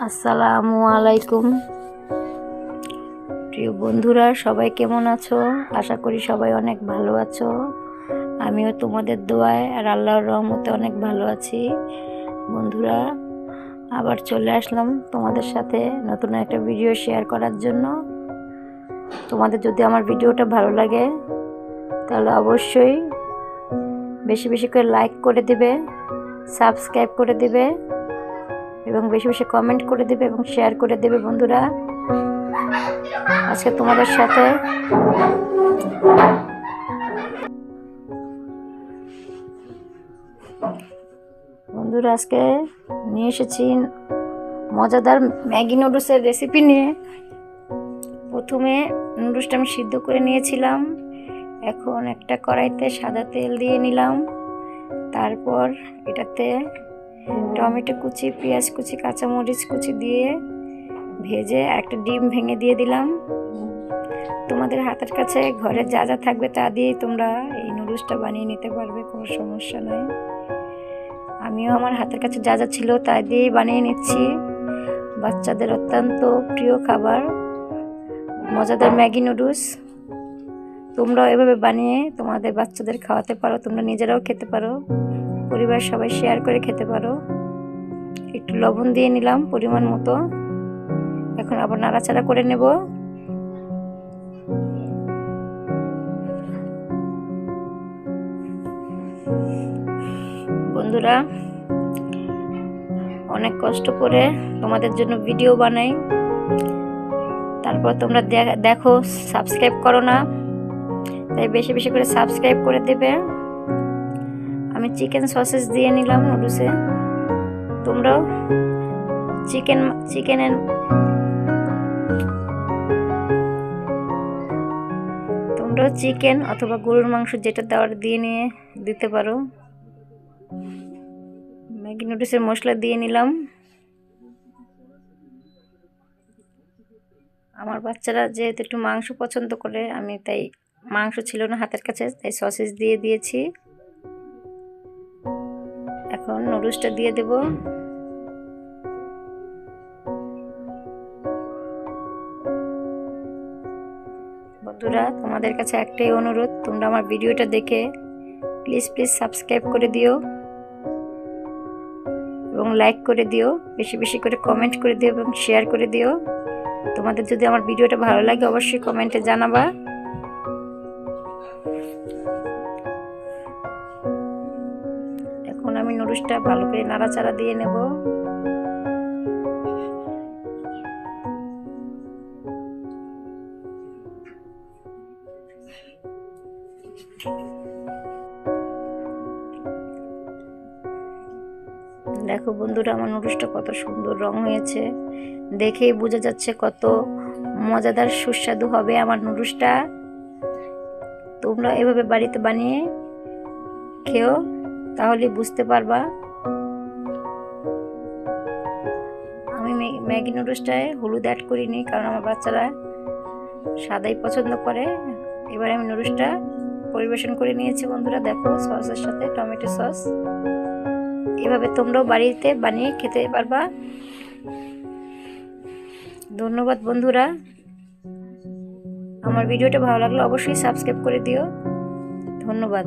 আসসালামু আলাইকুম। প্রিয় বন্ধুরা, সবাই কেমন আছো? আশা করি সবাই অনেক ভালো আছো। আমিও তোমাদের দোয়ায় আর আল্লাহর রহমতে অনেক ভালো আছি। বন্ধুরা, আবার চলে আসলাম তোমাদের সাথে নতুন একটা ভিডিও শেয়ার করার জন্য। তোমাদের যদি আমার ভিডিওটা ভালো লাগে, তাহলে অবশ্যই বেশি বেশি করে লাইক করে দিবে সাবস্ক্রাইব করে দিবে। এবং বেশি বেশি কমেন্ট করে দেবে এবং শেয়ার করে দেবে বন্ধুরা। আজকে তোমাদের সাথে বন্ধুরা আজকে নিয়ে এসেছি মজাদার ম্যাগি নুডলসের রেসিপি নিয়ে। প্রথমে নুডলসটা আমি সিদ্ধ করে নিয়েছিলাম। এখন একটা কড়াইতে সাদা তেল দিয়ে নিলাম। তারপর এটাতে টমেটো কুচি, পেঁয়াজ কুচি, কাঁচামরিচ কুচি দিয়ে ভেজে একটা ডিম ভেঙে দিয়ে দিলাম। তোমাদের হাতের কাছে ঘরে যা যা থাকবে তা দিয়েই তোমরা এই নুডলসটা বানিয়ে নিতে পারবে, কোনো সমস্যা নয় আমিও আমার হাতের কাছে যা যা ছিল তা দিয়েই বানিয়ে নিচ্ছি। বাচ্চাদের অত্যন্ত প্রিয় খাবার, মজাদার ম্যাগি নুডলস। তোমরাও এভাবে বানিয়ে তোমাদের বাচ্চাদের খাওয়াতে পারো, তোমরা নিজেরাও খেতে পারো। পরিবার সবাই শেয়ার করে খেতে পারো। একটু লবণ দিয়ে নিলাম পরিমাণ মতো। এখন আবার নাড়াচাড়া করে নেব। বন্ধুরা, অনেক কষ্ট করে তোমাদের জন্য ভিডিও বানাই। তারপর তোমরা দেখো সাবস্ক্রাইব করো না। তাই বেশি বেশি করে সাবস্ক্রাইব করে দেবে। আমি চিকেন সসেস দিয়ে নিলাম নুডলসে তোমরাও চিকেন চিকেনের তোমরাও চিকেন অথবা গরুর মাংস যেটা দেওয়ার দিয়ে নিয়ে দিতে পারো। ম্যাগি নুডলসের মশলা দিয়ে নিলাম। আমার বাচ্চারা যেহেতু একটু মাংস পছন্দ করে, আমি তাই মাংস ছিল না হাতের কাছে, তাই সসেস দিয়ে দিয়েছি। এখন নুডলসটা দিয়ে দেব। বন্ধুরা, তোমাদের কাছে একটাই অনুরোধ, তোমরা আমার ভিডিওটা দেখে প্লিজ প্লিজ সাবস্ক্রাইব করে দিও এবং লাইক করে দিও, বেশি বেশি করে কমেন্ট করে দিও এবং শেয়ার করে দিও। তোমাদের যদি আমার ভিডিওটা ভালো লাগে, অবশ্যই কমেন্টে জানাবা। আমি নুডলসটা ভালো করে নাড়াচাড়া দিয়ে নেব। দেখো বন্ধুরা, আমার নুডলসটা কত সুন্দর রং হয়েছে। দেখেই বোঝা যাচ্ছে কত মজাদার সুস্বাদু হবে আমার নুডলসটা। তোমরা এভাবে বাড়িতে বানিয়ে খেও। তাহলে বুঝতে পারবা। আমি ম্যাগি নুডলসটায় হলুদ অ্যাড করিনি, কারণ আমার বাচ্চারা সাদাই পছন্দ করে। এবার আমি নুডলসটা পরিবেশন করে নিয়েছি বন্ধুরা। দেখো সসের সাথে টমেটো সস। এভাবে তোমরাও বাড়িতে বানিয়ে খেতে পারবা। ধন্যবাদ বন্ধুরা। আমার ভিডিওটা ভালো লাগলে অবশ্যই সাবস্ক্রাইব করে দিও। ধন্যবাদ।